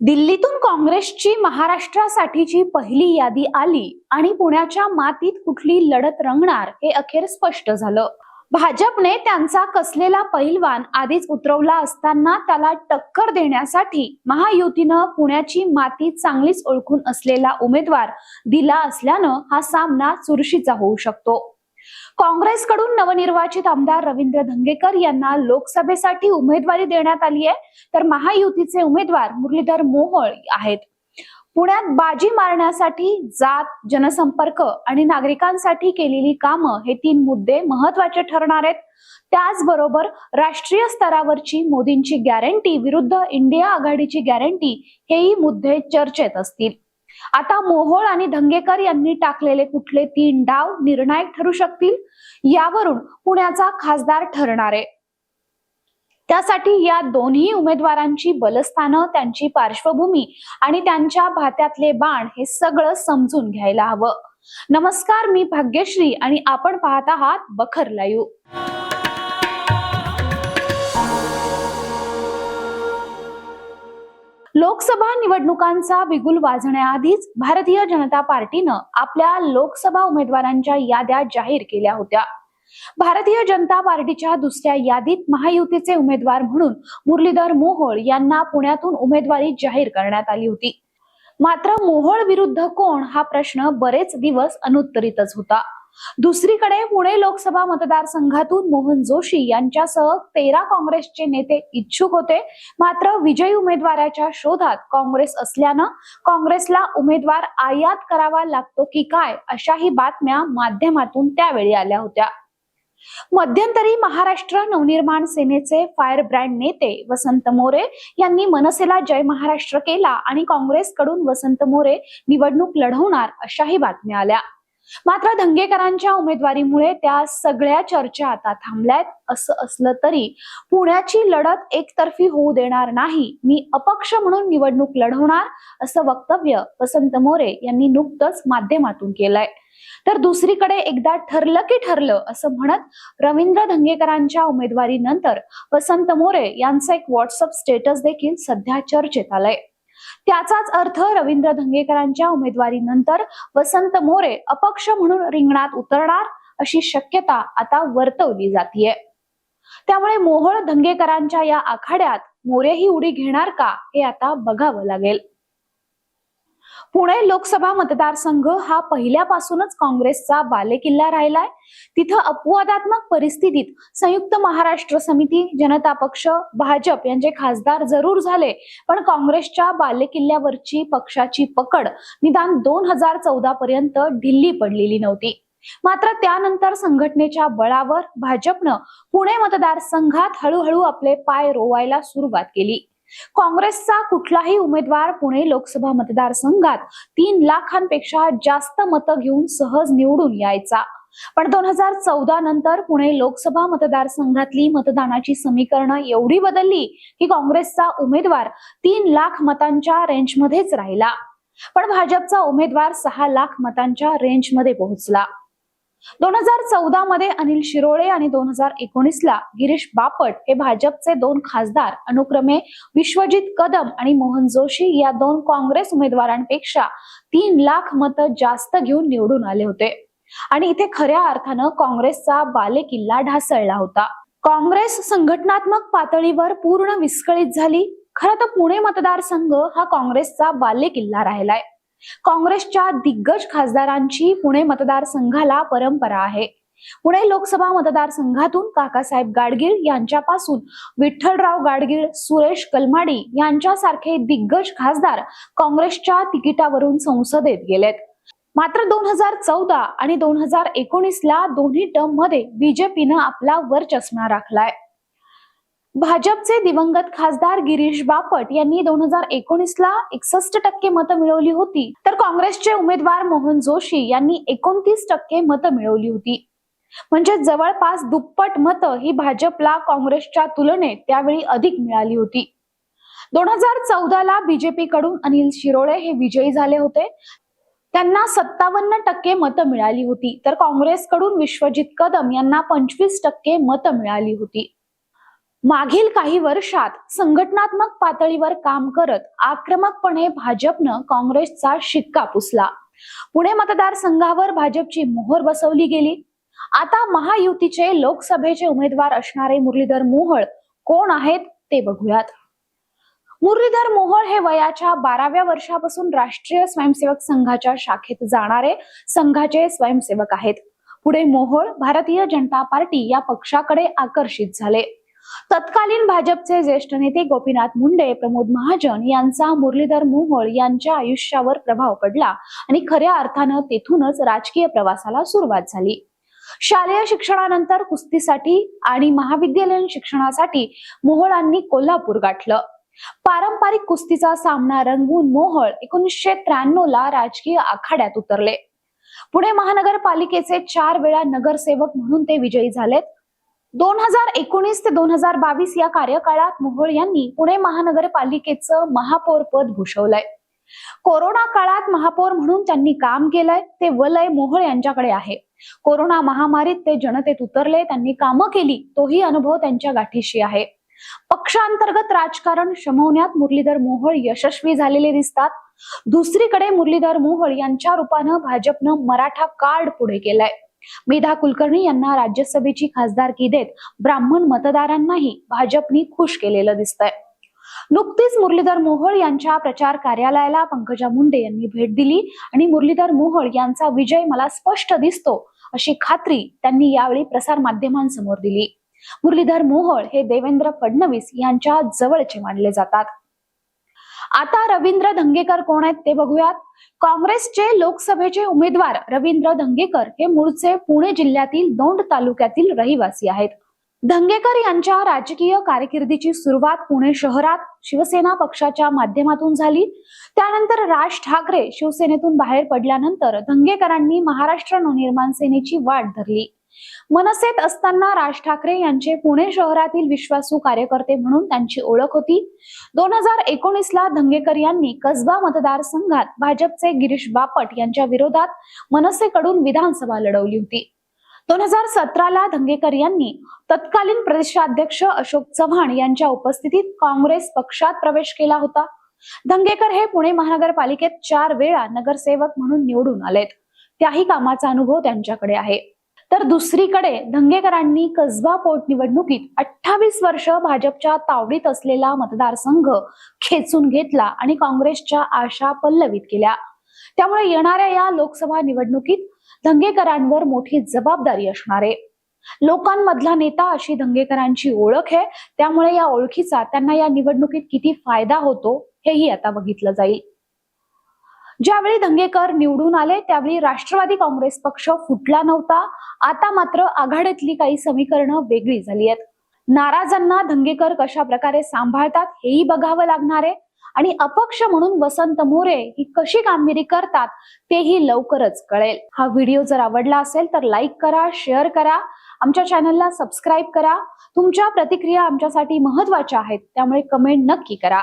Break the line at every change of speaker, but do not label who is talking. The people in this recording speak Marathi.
दिल्लीतून काँग्रेसची महाराष्ट्रासाठीची पहिली यादी आली आणि पुण्याच्या मातीत कुठली लढत रंगणार हे अखेर स्पष्ट झालं. भाजपने त्यांचा कसलेला पैलवान आधीच उतरवला असताना त्याला टक्कर देण्यासाठी महायुतीनं पुण्याची माती चांगलीच ओळखून असलेला उमेदवार दिला असल्यानं हा सामना चुरशीचा होऊ शकतो. काँग्रेसकडून नवनिर्वाचित आमदार रवींद्र धंगेकर यांना लोकसभेसाठी उमेदवारी देण्यात आली आहे. तर महायुतीचे उमेदवार मुरलीधर मोहोळ आहेत. पुण्यात बाजी मारण्यासाठी जात जनसंपर्क आणि नागरिकांसाठी केलेली कामं हे तीन मुद्दे महत्त्वाचे ठरणार आहेत. त्याचबरोबर राष्ट्रीय स्तरावरची मोदींची गॅरंटी विरुद्ध इंडिया आघाडीची गॅरंटी हेही मुद्दे चर्चेत असतील. आता मोहोळ आणि धंगेकर यांनी टाकलेले कुठले तीन डाव निर्णायक ठरू शकतील? यावरून पुण्याचा खासदार ठरणार आहे. त्यासाठी या दोन्ही उमेदवारांची बलस्थानं त्यांची पार्श्वभूमी आणि त्यांच्या भात्यातले बाण हे सगळं समजून घ्यायला हवं. नमस्कार मी भाग्यश्री आणि आपण पाहत आहात बखर लाईव्ह. लोकसभा निवडणुकांचा बिगुल वाजण्याआधीच भारतीय जनता पार्टीनं आपल्या लोकसभा उमेदवारांच्या याद्या जाहीर केल्या होत्या. भारतीय जनता पार्टीच्या दुसऱ्या यादीत महायुतीचे उमेदवार म्हणून मुरलीधर मोहोळ यांना पुण्यातून उमेदवारी जाहीर करण्यात आली होती. मात्र मोहोळ विरुद्ध कोण हा प्रश्न बरेच दिवस अनुत्तरितच होता. दुसरीकडे पुणे लोकसभा मतदारसंघातून मोहन जोशी यांच्यासह तेरा काँग्रेसचे नेते इच्छुक होते. मात्र विजयी उमेदवाराच्या शोधात काँग्रेस असल्यानं काँग्रेसला उमेदवार आयात करावा लागतो की काय अशाही बातम्या माध्यमातून त्यावेळी आल्या होत्या. मध्यंतरी महाराष्ट्र नवनिर्माण सेनेचे फायर ब्रँड नेते वसंत मोरे यांनी मनसेला जय महाराष्ट्र केला आणि काँग्रेसकडून वसंत मोरे निवडणूक लढवणार अशाही बातम्या आल्या. मात्र धंगेकरांच्या उमेदवारीमुळे त्या सगळ्या चर्चा आता थांबल्यात. असं असलं तरी पुण्याची लढत एकतर्फी होऊ देणार नाही. मी अपक्ष म्हणून निवडणूक लढवणार असं वक्तव्य वसंत मोरे यांनी नुकतंच माध्यमातून केलंय. तर दुसरीकडे एकदा ठरलं की ठरलं असं म्हणत रवींद्र धंगेकरांच्या उमेदवारीनंतर वसंत मोरे यांचं एक व्हॉट्सअप स्टेटस देखील सध्या चर्चेत आलंय. त्याचाच अर्थ रवींद्र धंगेकरांच्या उमेदवारीनंतर वसंत मोरे अपक्ष म्हणून रिंगणात उतरणार अशी शक्यता आता वर्तवली जातीये. त्यामुळे मोहोळ धंगेकरांच्या या आखाड्यात मोरेही उडी घेणार का हे आता बघावं लागेल. पुणे लोकसभा मतदारसंघ हा पहिल्यापासूनच काँग्रेसचा बालेकिल्ला राहिलाय. तिथं अपवादात्मक परिस्थितीत संयुक्त महाराष्ट्र समिती जनता पक्ष भाजप यांचे खासदार जरूर झाले. पण काँग्रेसच्या बालेकिल्ल्यावरची पक्षाची पकड निदान दोन हजार चौदा पर्यंत ढिल्ली पडलेली नव्हती. मात्र त्यानंतर संघटनेच्या बळावर भाजपनं पुणे मतदारसंघात हळूहळू आपले पाय रोवायला सुरुवात केली. काँग्रेसचा कुठलाही उमेदवार पुणे लोकसभा मतदारसंघात तीन लाखांपेक्षा जास्त मतं घेऊन सहज निवडून यायचा. पण दोन हजार चौदा नंतर पुणे लोकसभा मतदारसंघातली मतदानाची समीकरणं एवढी बदलली की काँग्रेसचा उमेदवार तीन लाख मतांच्या रेंजमध्येच राहिला. पण भाजपचा उमेदवार सहा लाख मतांच्या रेंजमध्ये पोहोचला. दोन हजार चौदा मध्ये अनिल शिरोळे आणि दोन हजार एकोणीसला गिरीश बापट हे भाजपचे दोन खासदार अनुक्रमे विश्वजित कदम आणि मोहन जोशी या दोन काँग्रेस उमेदवारांपेक्षा तीन लाख मतं जास्त घेऊन निवडून आले होते. आणि इथे खऱ्या अर्थानं काँग्रेसचा बालेकिल्ला ढासळला होता. काँग्रेस संघटनात्मक पातळीवर पूर्ण विस्कळीत झाली. खरं तर पुणे मतदारसंघ हा काँग्रेसचा बालेकिल्ला राहिलाय. काँग्रेसच्या दिग्गज खासदारांची पुणे मतदारसंघाला परंपरा आहे. पुणे लोकसभा मतदारसंघातून काकासाहेब गाडगीळ यांच्यापासून विठ्ठलराव गाडगीळ सुरेश कलमाडी यांच्यासारखे दिग्गज खासदार काँग्रेसच्या तिकिटावरून संसदेत गेलेत. मात्र दोन हजार चौदा आणि दोन हजार एकोणीस ला दोन्ही टर्ममध्ये बीजेपीनं आपला वरचष्मा राखलाय. भाजपचे दिवंगत खासदार गिरीश बापट यांनी दोन हजार एकोणीसला एकसष्ट टक्के मतं मिळवली होती. तर काँग्रेसचे उमेदवार मोहन जोशी यांनी एकोणतीस टक्के मतं मिळवली होती. म्हणजे जवळपास दुप्पट मतं ही भाजपला काँग्रेसच्या तुलनेत त्यावेळी अधिक मिळाली होती. दोन हजार चौदाला बीजेपी कडून अनिल शिरोळे हे विजयी झाले होते. त्यांना सत्तावन्न टक्के मतं मिळाली होती. तर काँग्रेसकडून विश्वजित कदम यांना पंचवीस टक्के मतं मिळाली होती. मागील काही वर्षात संघटनात्मक पातळीवर काम करत आक्रमकपणे भाजपनं काँग्रेसचा शिक्का पुसला. पुणे मतदारसंघावर भाजपची मोहर बसवली गेली. आता महायुतीचे लोकसभेचे उमेदवार असणारे मुरलीधर मोहोळ कोण आहेत ते बघूयात. मुरलीधर मोहोळ हे वयाच्या बाराव्या वर्षापासून राष्ट्रीय स्वयंसेवक संघाच्या शाखेत जाणारे संघाचे स्वयंसेवक आहेत. पुढे मोहोळ भारतीय जनता पार्टी या पक्षाकडे आकर्षित झाले. तत्कालीन भाजपचे ज्येष्ठ नेते गोपीनाथ मुंडे प्रमोद महाजन यांचा मुरलीधर मोहोळ यांच्या आयुष्यावर प्रभाव पडला आणि खऱ्या अर्थानं तेथूनच राजकीय प्रवासाला सुरुवात झाली. शालेय शिक्षणानंतर कुस्तीसाठी आणि महाविद्यालयीन शिक्षणासाठी मोहोळांनी कोल्हापूर गाठलं. पारंपरिक कुस्तीचा सामना रंगून मोहोळ एकोणीसशे त्र्याण्णव ला राजकीय आखाड्यात उतरले. पुणे महानगरपालिकेचे चार वेळा नगरसेवक म्हणून ते विजयी झालेत. दोन हजार एकोणीस ते दोन हजार बावीस या कार्यकाळात मोहोळ यांनी पुणे महानगरपालिकेचं महापौर पद भूषवलंय. कोरोना काळात महापौर म्हणून त्यांनी काम केलंय ते वलय मोहोळ यांच्याकडे आहे. कोरोना महामारीत ते जनतेत उतरले त्यांनी कामं केली तोही अनुभव त्यांच्या गाठीशी आहे. पक्षांतर्गत राजकारण शमवण्यात मुरलीधर मोहोळ यशस्वी झालेले दिसतात. दुसरीकडे मुरलीधर मोहोळ यांच्या रूपानं भाजपनं मराठा कार्ड पुढे केलंय. मेधा कुलकर्णी यांना राज्यसभेची खासदारकी देत ब्राह्मण मतदारांनाही भाजपनी खुश केलेलं दिसतंय. नुकतीच मुरलीधर मोहोळ यांच्या प्रचार कार्यालयाला पंकजा मुंडे यांनी भेट दिली आणि मुरलीधर मोहोळ यांचा विजय मला स्पष्ट दिसतो अशी खात्री त्यांनी यावेळी प्रसार माध्यमांसमोर दिली. मुरलीधर मोहोळ हे देवेंद्र फडणवीस यांच्या जवळचे मानले जातात. आता रवींद्र धंगेकर कोण आहेत ते बघूयात. काँग्रेसचे लोकसभेचे उमेदवार रवींद्र धंगेकर हे मूळचे पुणे जिल्ह्यातील दौंड तालुक्यातील रहिवासी आहेत. धंगेकर यांच्या राजकीय कारकिर्दीची सुरुवात पुणे शहरात शिवसेना पक्षाच्या माध्यमातून झाली. त्यानंतर राज ठाकरे शिवसेनेतून बाहेर पडल्यानंतर धंगेकरांनी महाराष्ट्र नवनिर्माण सेनेची वाट धरली. मनसेत असताना राज ठाकरे यांचे पुणे शहरातील विश्वासू कार्यकर्ते म्हणून त्यांची ओळख होती. दोन हजार एकोणीस ला धंगेकर यांनी कसबा मतदारसंघात भाजपचे गिरीश बापट यांच्या विरोधात मनसेकडून विधानसभा लढवली होती. दोन हजार सतराला धंगेकर यांनी तत्कालीन प्रदेशाध्यक्ष अशोक चव्हाण यांच्या उपस्थितीत काँग्रेस पक्षात प्रवेश केला होता. धंगेकर हे पुणे महानगरपालिकेत चार वेळा नगरसेवक म्हणून निवडून आलेत. त्याही कामाचा अनुभव त्यांच्याकडे आहे. तर दुसरीकडे धंगेकरांनी कसबा पोटनिवडणुकीत अठ्ठावीस वर्ष भाजपच्या तावडीत असलेला मतदारसंघ खेचून घेतला आणि काँग्रेसच्या आशा पल्लवित केल्या. त्यामुळे येणाऱ्या या लोकसभा निवडणुकीत धंगेकरांवर मोठी जबाबदारी असणार. आहे लोकांमधला नेता अशी धंगेकरांची ओळख आहे त्यामुळे या ओळखीचा त्यांना या निवडणुकीत किती फायदा होतो हेही आता बघितलं जाईल. ज्यावेळी धंगेकर निवडून आले त्यावेळी राष्ट्रवादी काँग्रेस पक्ष फुटला नव्हता. आता मात्र आघाडीतली काही समीकरणं वेगळी झाली आहेत. नाराजांना धंगेकर कशा प्रकारे सांभाळतात हेही बघावं लागणार आहे. आणि अपक्ष म्हणून वसंत मोरे ही कशी कामगिरी करतात तेही लवकरच कळेल. हा व्हिडिओ जर आवडला असेल तर लाईक करा शेअर करा. आमच्या चॅनलला सबस्क्राईब करा. तुमच्या प्रतिक्रिया आमच्यासाठी महत्त्वाच्या आहेत त्यामुळे कमेंट नक्की करा.